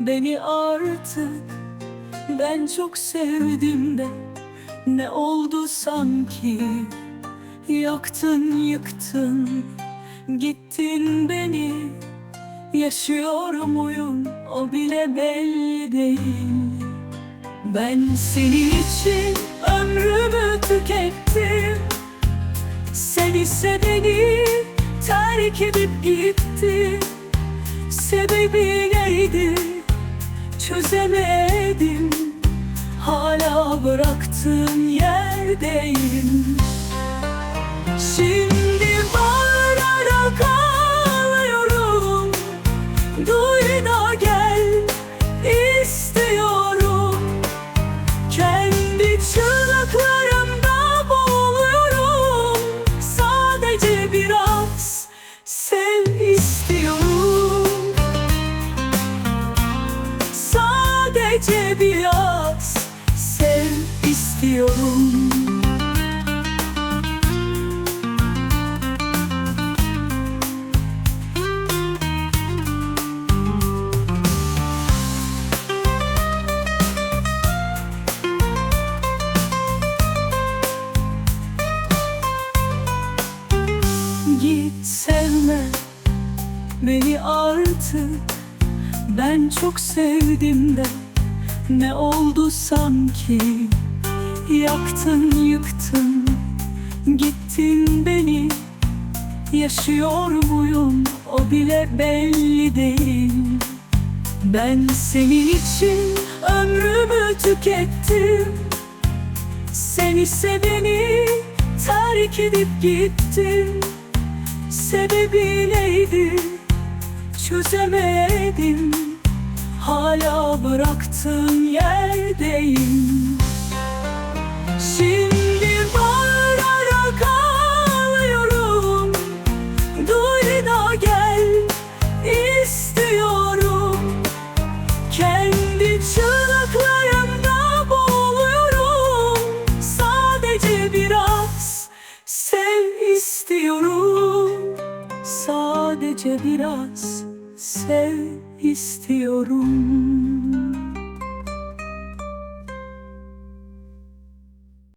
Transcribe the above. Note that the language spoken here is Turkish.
beni artık. Ben çok sevdim de Ne oldu sanki? Yaktın yıktın Gittin beni. Yaşıyor muyum o bile belli değil. Ben senin için ömrümü tükettim. Sen ise terk edip gittin Sebebi neydi çözemedim. Hala bıraktığın yerdeyim. Şimdi Sadece biraz sev istiyorum. Git sevme beni artık. Ben çok sevdim de ne oldu sanki? Yaktın yıktın. Gittin beni. Yaşıyor muyum? O bile belli değil. Ben senin için ömrümü tükettim. Sen ise beni terk edip gittin Sebebi neydi? Çözemedim Hala bıraktığın yerdeyim. Şimdi bağırarak ağlıyorum. Duy da gel istiyorum. Kendi çığlıklarımda boğuluyorum. Sadece biraz sev istiyorum. Sadece biraz sev istiyorum